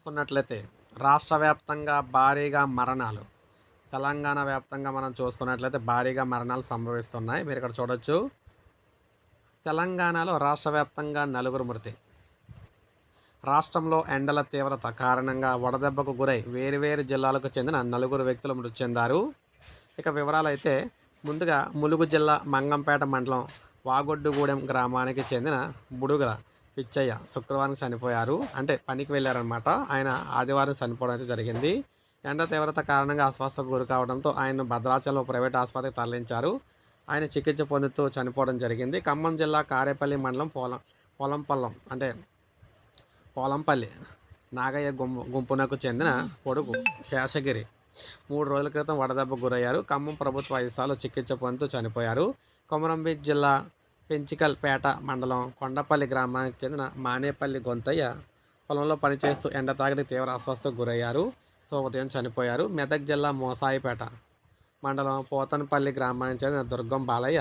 చూసుకున్నట్లయితే రాష్ట్ర వ్యాప్తంగా భారీగా మరణాలు తెలంగాణ వ్యాప్తంగా మనం చూసుకున్నట్లయితే భారీగా మరణాలు సంభవిస్తున్నాయి. మీరు ఇక్కడ చూడొచ్చు. తెలంగాణలో రాష్ట్ర వ్యాప్తంగా నలుగురు మృతి. రాష్ట్రంలో ఎండల తీవ్రత కారణంగా వడదెబ్బకు గురై వేరువేరు జిల్లాలకు చెందిన నలుగురు వ్యక్తులు మృతి చెందారు. ఇక వివరాలు అయితే ముందుగా ములుగు జిల్లా మంగంపేట మండలం వాగొడ్డుగూడెం గ్రామానికి చెందిన బుడుగల పిచ్చయ్య శుక్రవారం చనిపోయారు. అంటే పనికి వెళ్ళారనమాట ఆయన ఆదివారం చనిపోవడం అయితే జరిగింది. ఎండ తీవ్రత కారణంగా అస్వస్థకు గురి కావడంతో ఆయన్ను భద్రాచలం ప్రైవేట్ ఆసుపత్రికి తరలించారు. ఆయన చికిత్స పొందుతూ చనిపోవడం జరిగింది. ఖమ్మం జిల్లా కారేపల్లి మండలం పొలం పొలంపల్లం అంటే పోలంపల్లి నాగయ్య గుంపు గుంపునకు చెందిన కొడుకు శేషగిరి. మూడు రోజుల క్రితం వడదెబ్బకు గురయ్యారు. ఖమ్మం ప్రభుత్వ వైద్యశాలలో చికిత్స పొందుతూ చనిపోయారు. కొమరంబీ జిల్లా పెంచికల్పేట మండలం కొండపల్లి గ్రామానికి చెందిన మానేపల్లి గొంతయ్య పొలంలో పనిచేస్తూ ఎండ తాగడి తీవ్ర అస్వస్థకు గురయ్యారు. సో ఉదయం చనిపోయారు. మెదక్ జిల్లా మోసాయిపేట మండలం పోతనపల్లి గ్రామానికి చెందిన దుర్గం బాలయ్య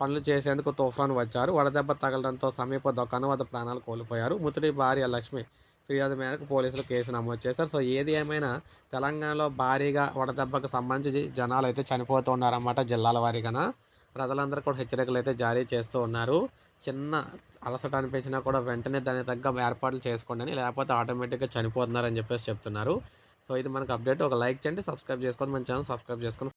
పనులు చేసేందుకు తుఫాను వచ్చారు. వడదెబ్బ తగలడంతో సమీప దుకాణం వద్ద ప్రాణాలు కోల్పోయారు. మృతుడి భార్య లక్ష్మి ఫిర్యాదు మేరకు పోలీసులు కేసు నమోదు చేశారు. సో ఏది ఏమైనా తెలంగాణలో భారీగా వడదెబ్బకు సంబంధించి జనాలు అయితే చనిపోతూ ఉన్నారన్నమాట జిల్లాల వారీగాన? ప్రజలందరూ కూడా హెచ్చరికలు అయితే జారీ చేస్తూ ఉన్నారు. చిన్న అలసట అనిపించినా కూడా వెంటనే దానికి తగ్గ ఏర్పాట్లు చేసుకోండి అని లేకపోతే ఆటోమేటిక్గా చనిపోతున్నారని చెప్పేసి చెప్తున్నారు. సో ఇది మనకు అప్డేట్. ఒక లైక్ చేయండి సబ్స్క్రైబ్ చేసుకోండి మన ఛానల్ సబ్స్క్రైబ్ చేసుకొని